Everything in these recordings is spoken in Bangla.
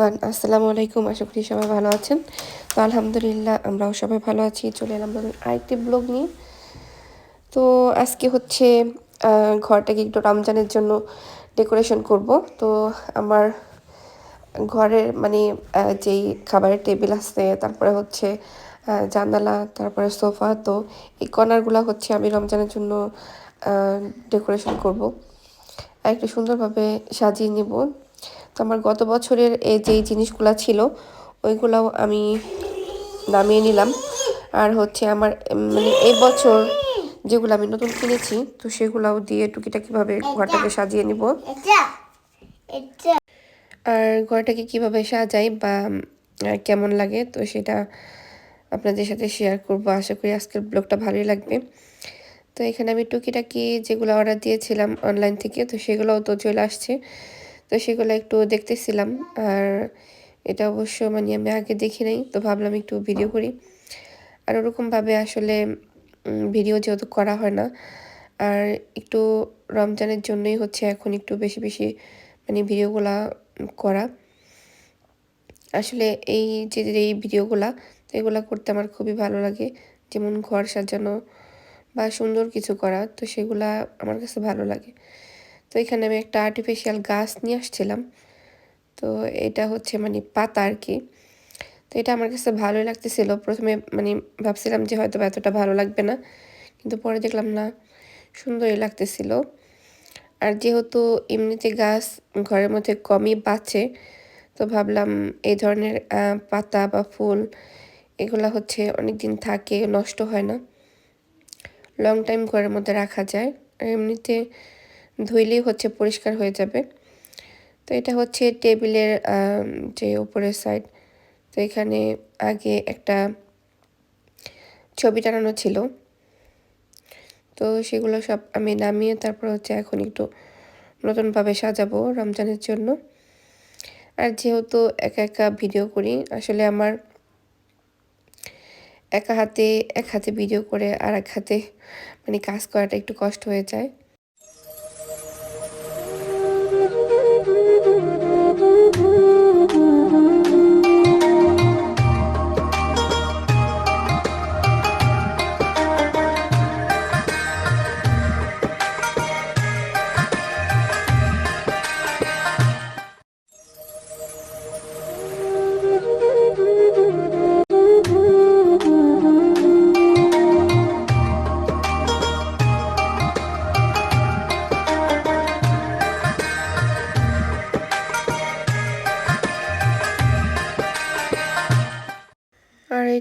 এভরিওয়ান, আসসালামু আলাইকুম। আশা করি সবাই ভালো আছেন। তো আলহামদুলিল্লাহ, আমরাও সবাই ভালো আছি। চলে এলাম নতুন আরেকটি ব্লগ নিয়ে। তো আজকে হচ্ছে ঘরটাকে একটু রমজানের জন্য ডেকোরেশন করব। তো আমার ঘরের মানে যেই খাবারের টেবিল আছে, তারপরে হচ্ছে জানালা, তারপরে সোফা, তো এই কর্নারগুলো হচ্ছে আমি রমজানের জন্য ডেকোরেশন করব। আর একটু সুন্দরভাবে সাজিয়ে নিব। তো আমার গত বছরের এই যেই জিনিসগুলো ছিল, ওইগুলাও আমি নামিয়ে নিলাম। আর হচ্ছে আমার মানে এই বছর যেগুলো আমি নতুন কিনেছি, তো সেগুলাও দিয়ে টুকিটা টুকিটাকিভাবে ঘরটাকে সাজিয়ে নিব। আর ঘরটাকে কীভাবে সাজাই বা কেমন লাগে, তো সেটা আপনাদের সাথে শেয়ার করব। আশা করি আজকের ব্লগটা ভালোই লাগবে। তো এখানে আমি টুকিটাকি যেগুলো অর্ডার দিয়েছিলাম অনলাইন থেকে, তো সেগুলোও তো চলে আসছে। তো সেগুলো একটু দেখতেছিলাম। আর এটা অবশ্য মানে আমি আগে দেখি নাই, তো ভাবলাম একটু ভিডিও করি। আর ওরকমভাবে আসলে ভিডিও যেহেতু করা হয় না, আর একটু রমজানের জন্যই হচ্ছে এখন একটু বেশি বেশি মানে ভিডিওগুলা করা। আসলে এই যে এই ভিডিওগুলা এগুলা করতে আমার খুবই ভালো লাগে। যেমন ঘর সাজানো বা সুন্দর কিছু করা, তো সেগুলা আমার কাছে ভালো লাগে। তো এখানে আমি একটা আর্টিফিশিয়াল গাছ নিয়ে আসছিলাম। তো এটা হচ্ছে মানে পাতা আর কি। তো এটা আমার কাছে ভালোই লাগতেছিল। প্রথমে মানে ভাবছিলাম যে হয়তো এতটা ভালো লাগবে না, কিন্তু পরে দেখলাম না, সুন্দরই লাগতেছিল। আর যেহেতু এমনিতে গাছ ঘরের মধ্যে কমই বাঁচে, তো ভাবলাম এই ধরনের পাতা বা ফুল এগুলা হচ্ছে অনেক দিন থাকে, নষ্ট হয় না। লং টাইম ঘরের মধ্যে রাখা যায়। আর এমনিতে ধুইলেই হচ্ছে পরিষ্কার হয়ে যাবে। তো এটা হচ্ছে টেবিলের যে উপরের সাইড তো এখানে আগে একটা ছবি টানানো ছিল। তো সেগুলো সব আমি নামিয়ে তারপর হচ্ছে এখন একটু নতুনভাবে সাজাবো রমজানের জন্য। আর যেহেতু একা একা ভিডিও করি, আসলে আমার একা হাতে, এক হাতে ভিডিও করে আর এক হাতে মানে কাজ করাটা একটু কষ্ট হয়ে যায়।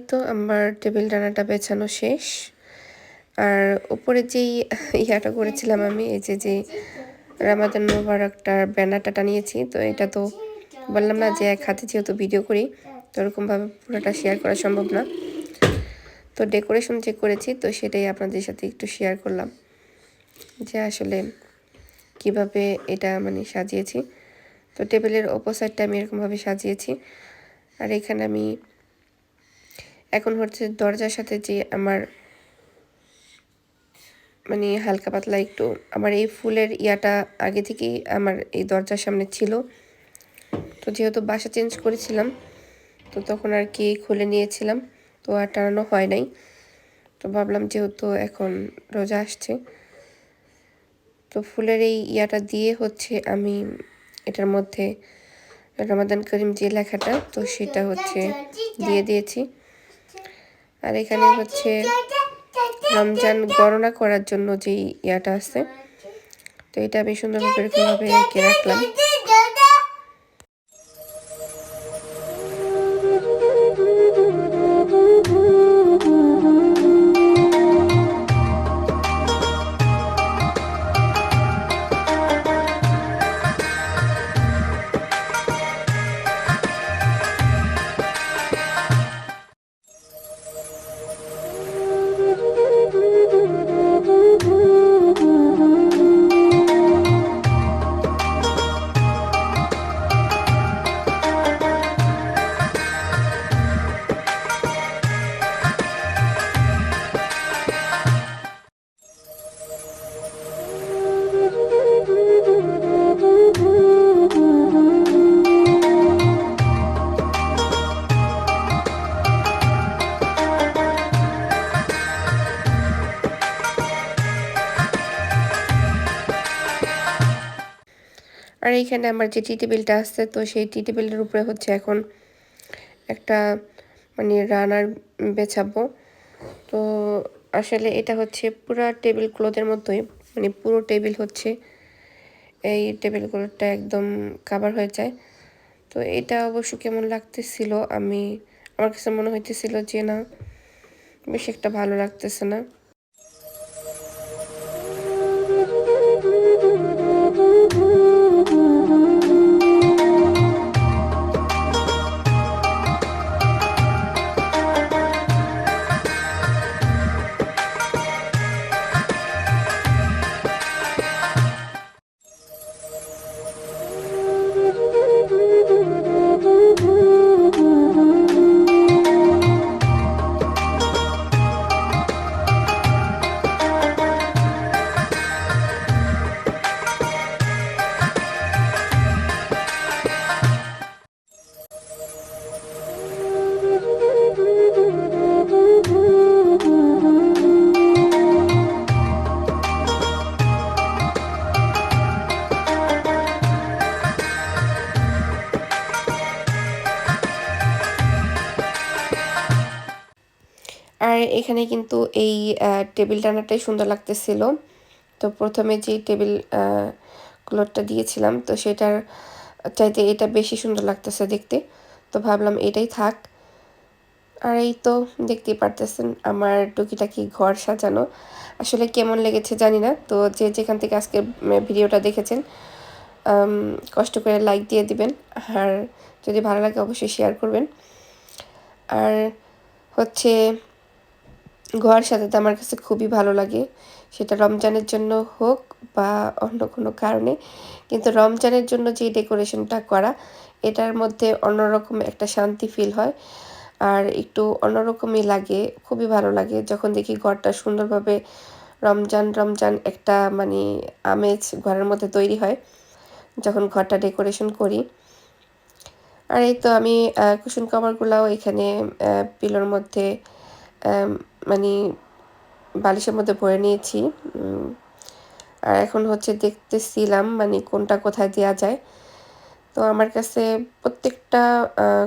তো আমার টেবিল ডানাটা বেছানো শেষ। আর উপরে যেই ইয়াটা করেছিলাম আমি, এই যে যে রামাদান মোবারকটার ব্যানারটা টানিয়েছি, তো এটা তো বললাম না যে এক হাতে যেহেতু ভিডিও করি, তো ওরকমভাবে পুরোটা শেয়ার করা সম্ভব না। তো ডেকোরেশন যে করেছি, তো সেটাই আপনাদের সাথে একটু শেয়ার করলাম যে আসলে কীভাবে এটা মানে সাজিয়েছি। তো টেবিলের ওপর সাইডটা আমি এরকমভাবে সাজিয়েছি। আর এখানে আমি এখন হচ্ছে দরজার সাথে যে আমার মানে হালকা পাতলা একটু আমার এই ফুলের ইয়াটা আগে থেকেই আমার এই দরজার সামনে ছিল। তো যেহেতু বাসা চেঞ্জ করেছিলাম, তো তখন আর কি খুলে নিয়েছিলাম, তো আর টানানো হয় নাই। তো ভাবলাম যেহেতু এখন রোজা আসছে, তো ফুলের এই ইয়াটা দিয়ে হচ্ছে আমি এটার মধ্যে রমাদান করিম যে লেখাটা, তো সেটা হচ্ছে দিয়ে দিয়েছি। আর এখানে হচ্ছে রমজান গণনা করার জন্য যে ইয়াটা আছে, তো এটা আমি সুন্দরভাবে এরকমভাবে এঁকে রাখলাম। আর এইখানে আমার যে টি টেবিলটা আছে, তো সেই টি টেবিলের উপরে হচ্ছে এখন একটা মানে রানার বেছাবো। তো আসলে এটা হচ্ছে পুরো টেবিল ক্লথের মতোই মানে পুরো টেবিল হচ্ছে, এই টেবিলগুলোটা একদম কাভার হয়ে যায়। তো এটা অবশ্য কেমন লাগতেছিল, আমি, আমার কাছে মনে হইতেছিল যে না, বেশ একটা ভালো লাগতেছে না। এখানে কিন্তু এই টেবিল টানাটাই সুন্দর লাগতেছিল। তো প্রথমে যে টেবিল ক্লথটা দিয়েছিলাম, তো সেটার চাইতে এটা বেশি সুন্দর লাগতেছে দেখতে। তো ভাবলাম এটাই থাক। আর এই তো দেখতেই পারতেছেন আমার টুকিটাকি ঘর সাজানো। আসলে কেমন লেগেছে জানি না, তো যে যেখান থেকে আজকে ভিডিওটা দেখেছেন কষ্ট করে লাইক দিয়ে দিবেন। আর যদি ভালো লাগে অবশ্যই শেয়ার করবেন। আর হচ্ছে ঘর সাজাতে আমার কাছে খুবই ভালো লাগে। সেটা রমজানের জন্য হোক বা অন্য কোনো কারণে। কিন্তু রমজানের জন্য যে ডেকোরেশনটা করা, এটার মধ্যে অন্যরকম একটা শান্তি ফিল হয়। আর একটু অন্যরকমই লাগে, খুবই ভালো লাগে। যখন দেখি ঘরটা সুন্দরভাবে রমজান রমজান একটা মানে আমেজ ঘরের মধ্যে তৈরি হয়, যখন ঘরটা ডেকোরেশন করি। আর এই তো আমি কুশন কভারগুলাও এখানে পিলোর মধ্যে মানে বালিশের মধ্যে ভরে নিয়েছি আর এখন হচ্ছে দেখতেছিলাম মানে কোনটা কোথায় দেওয়া যায়। তো আমার কাছে প্রত্যেকটা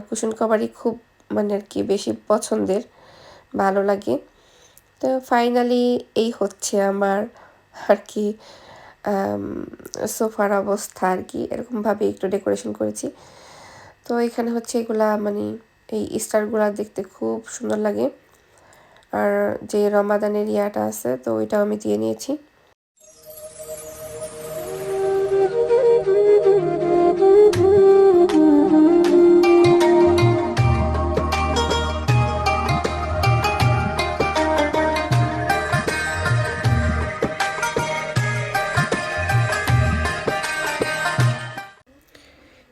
কুশন কভারই খুব মানে আর কি বেশি পছন্দের, ভালো লাগে। তো ফাইনালি এই হচ্ছে আমার আর কি সোফার অবস্থা আর কি এরকমভাবে একটু ডেকোরেশন করেছি। তো এখানে হচ্ছে এগুলা মানে এই স্টারগুলা দেখতে খুব সুন্দর লাগে। আর যে রমাদানের ইয়াটা আছে তো ওইটাও আমি দিয়ে নিয়েছি।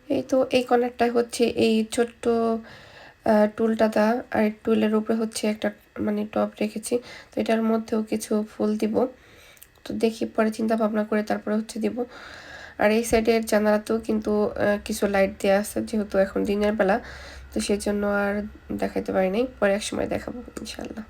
এই তো এই কর্নারটা হচ্ছে এই ছোট্ট আহ, টুলটাটা আর টুলের উপরে হচ্ছে একটা মানে টপ রেখেছি। তো এটার মধ্যেও কিছু ফুল দিব। তো দেখি পরে চিন্তা ভাবনা করে তারপরে হচ্ছে দিব। আর এই সাইডের জানালাতেও কিন্তু কিছু লাইট দেওয়া আছে যেহেতু এখন দিনের বেলা। তো সেজন্য আর দেখাইতে পারি নাই। পরে এক সময় দেখাবো ইনশাল্লাহ